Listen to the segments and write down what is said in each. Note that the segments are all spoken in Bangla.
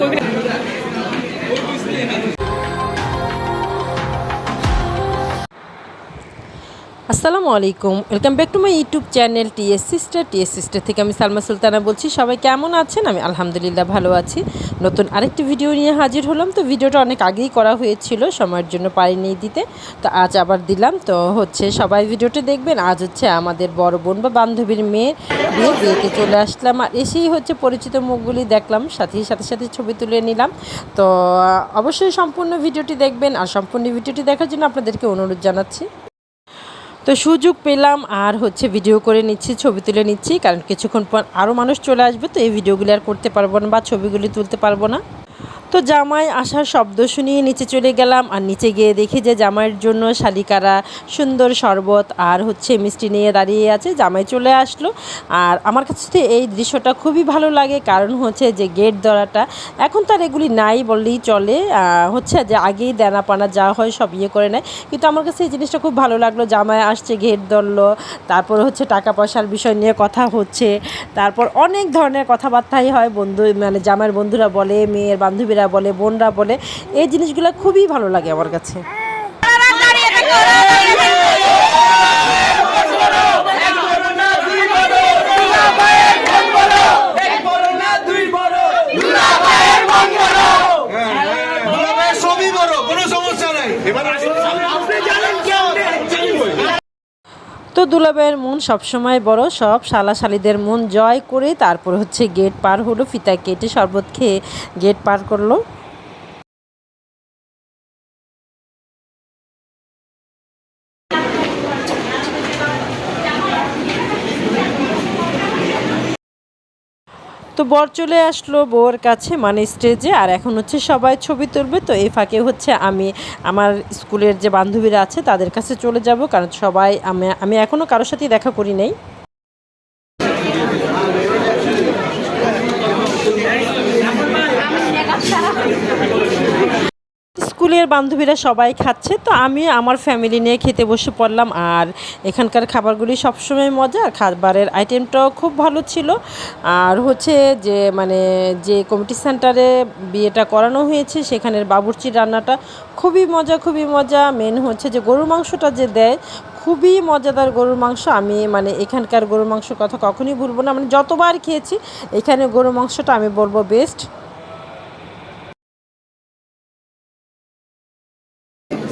거기. আসসালামু আলাইকুম। Welcome back to my YouTube channel TS sister TS sister থেকে আমি সালমা সুলতানা বলছি। সবাই কেমন আছেন? আমি আলহামদুলিল্লাহ ভালো আছি। নতুন আরেকটি ভিডিও নিয়ে হাজির হলাম। তো ভিডিওটা অনেক আগেই করা হয়েছিল, সময়ের জন্য পারিনি দিতে। তো আজ আবার দিলাম। তো হচ্ছে সবাই ভিডিওটা দেখবেন। আজ হচ্ছে আমাদের বড় বোন বা বান্ধবীর মেয়ে বিয়ে। বিয়েতে চলে আসলাম আর এসেই হচ্ছে পরিচিত মুখগুলি দেখলাম। সাথে সাথে সাথে ছবি তুলে নিলাম। তো অবশ্যই সম্পূর্ণ ভিডিওটি দেখবেন। আর সম্পূর্ণ ভিডিওটি দেখার জন্য আপনাদেরকে অনুরোধ জানাচ্ছি। তো সুযোগ পেলাম আর হচ্ছে ভিডিও করে নিচ্ছি, ছবি তুলে নিচ্ছি। কারণ কিছুক্ষণ পর আরও মানুষ চলে আসবে, তো এই ভিডিওগুলি আর করতে পারব না বা ছবিগুলি তুলতে পারব না। তো জামাই আসার শব্দ শুনিয়ে নিচে চলে গেলাম আর নিচে গিয়ে দেখি যে জামাইয়ের জন্য শালিকারা সুন্দর শরবত আর হচ্ছে মিষ্টি নিয়ে দাঁড়িয়ে আছে। জামাই চলে আসলো আর আমার কাছে তো এই দৃশ্যটা খুবই ভালো লাগে। কারণ হচ্ছে যে গেট ধরাটা এখন তার এগুলি নাই বললেই চলে। হচ্ছে যে আগেই দেনা পানা যা হয় সব ইয়ে করে নেয়। কিন্তু আমার কাছে এই জিনিসটা খুব ভালো লাগল। জামাই আসছে গেট ধরলো, তারপর হচ্ছে টাকা পয়সার বিষয় নিয়ে কথা হচ্ছে। তারপর অনেক ধরনের কথাবার্তাই হয়। বন্ধু মানে জামাইয়ের বন্ধুরা বলে, মেয়ের বান্ধবীরা বলে বোনরা বলে এই জিনিসগুলো খুবই ভালো লাগে আমার কাছে দুলাভাইয়ের সবই বড় কোনো সমস্যা নাই এবার আপনি জানেন তো দুলাভাইয়ের মন সবসময় বড়, সব শালা শালিদের মন জয় করে তারপর হচ্ছে গেট পার হলো ফিতা কেটে শরবত খেয়ে গেট পার করল। তো বর চলে আসলো বউর কাছে মানে স্টেজে আর এখন হচ্ছে সবাই ছবি তুলবে। তো এই ফাঁকে হচ্ছে আমি, আমার স্কুলের যে বান্ধবীরা আছে, তাদের কাছে চলে যাব। কারণ সবাই, আমি আমি এখনও কারোর সাথেই দেখা করি নাই। স্কুলের বান্ধবীরা সবাই খাচ্ছে, তো আমি আমার ফ্যামিলি নিয়ে খেতে বসে পড়লাম। আর এখানকার খাবারগুলি সবসময় মজা খাবারের আইটেমটাও খুব ভালো ছিল। আর হচ্ছে যে মানে যে কমিটি সেন্টারে বিয়েটা করানো হয়েছে, সেখানের বাবুর্চির রান্নাটা খুবই মজা খুবই মজা। মেন হচ্ছে যে গরুর মাংসটা যে দেয়, খুবই মজাদার গরুর মাংস। আমি মানে এখানকার গরুর মাংসর কথা কখনই ভুলবো না। মানে যতবার খেয়েছি, এখানে গরুর মাংসটা আমি বলব বেস্ট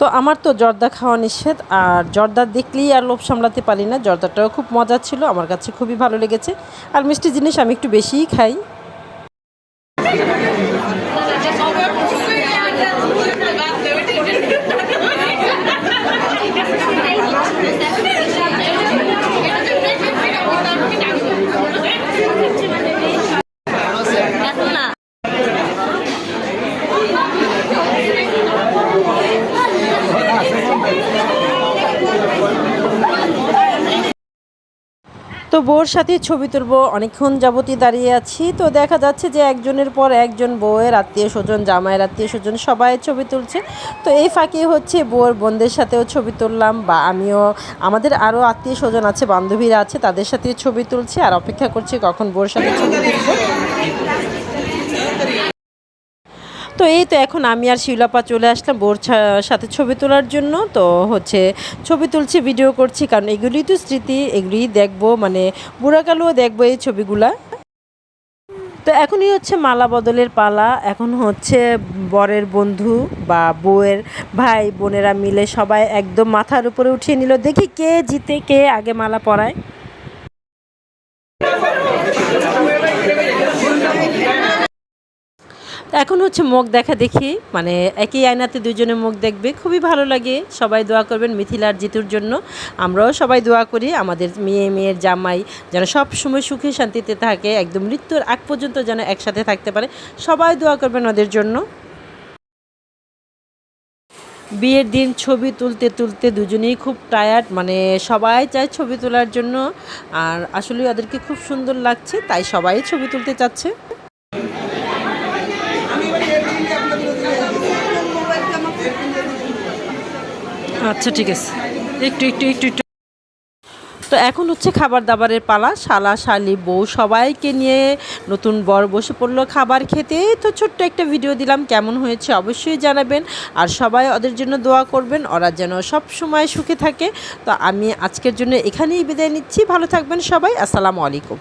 তো আমার তো জর্দা খাওয়া নিষেধ, আর জর্দা দেখলেই আর লোভ সামলাতে পারি না। জর্দাটাও খুব মজা ছিল, আমার কাছে খুবই ভালো লেগেছে। আর মিষ্টি জিনিস আমি একটু বেশিই খাই। তো বউর সাথে ছবি তুলবো, অনেকক্ষণ যাবতই দাঁড়িয়ে আছি। তো দেখা যাচ্ছে যে একজনের পর একজন বউয়ের আত্মীয় স্বজন জামায়ের আত্মীয় স্বজন সবাই ছবি তুলছে। তো এই ফাঁকে হচ্ছে বউর বোনদের সাথেও ছবি তুললাম বা আমিও, আমাদের আরও আত্মীয় স্বজন আছে, বান্ধবীরা আছে, তাদের সাথে ছবি তুলছি আর অপেক্ষা করছি কখন বউর সাথে ছবি তুলবো। তো এই তো এখন আমি আর শিলাপা চলে আসলাম বোর সাথে ছবি তোলার জন্য। তো হচ্ছে ছবি তুলছি ভিডিও করছি, কারণ এগুলি তো স্মৃতি, এগুলিই দেখব মানে বুড়াকালেও দেখব এই ছবিগুলা। তো এখনই হচ্ছে মালা বদলের পালা, এখন হচ্ছে বরের বন্ধু বা বউয়ের ভাই বোনেরা মিলে সবাই একদম মাথার উপরে উঠিয়ে নিল, দেখি কে জিতে, কে আগে মালা পরায়। তো এখন হচ্ছে মুখ দেখা দেখি মানে একই আয়নাতে দুজনে মুখ দেখবে। খুবই ভালো লাগে, সবাই দোয়া করবেন মিথিলার জিতুর জন্য। আমরাও সবাই দোয়া করি, আমাদের মেয়ে, মেয়ের জামাই যেন সব সময় সুখে শান্তিতে থাকে, একদম মৃত্যুর আগ পর্যন্ত যেন একসাথে থাকতে পারে। সবাই দোয়া করবেন ওদের জন্য। বিয়ের দিন ছবি তুলতে তুলতে দুজনেই খুব টায়ার্ড মানে সবাই চায় ছবি তোলার জন্য। আর আসলে ওদেরকে খুব সুন্দর লাগছে, তাই সবাই ছবি তুলতে চাচ্ছে। আচ্ছা ঠিক আছে। একটু একটু একটু একটু। তো এখন হচ্ছে খাবার দাবারের পালা, শালা, শালি, বউ সবাইকে নিয়ে নতুন বর বসে পড়ল খাবার খেতে। তো ছোট্ট একটা ভিডিও দিলাম, কেমন হয়েছে অবশ্যই জানাবেন। আর সবাই ওদের জন্য দোয়া করবেন, ওরা যেন সব সময় সুখে থাকে। তো আমি আজকের জন্য এখানেই বিদায় নিচ্ছি। ভালো থাকবেন সবাই, আসসালামু আলাইকুম।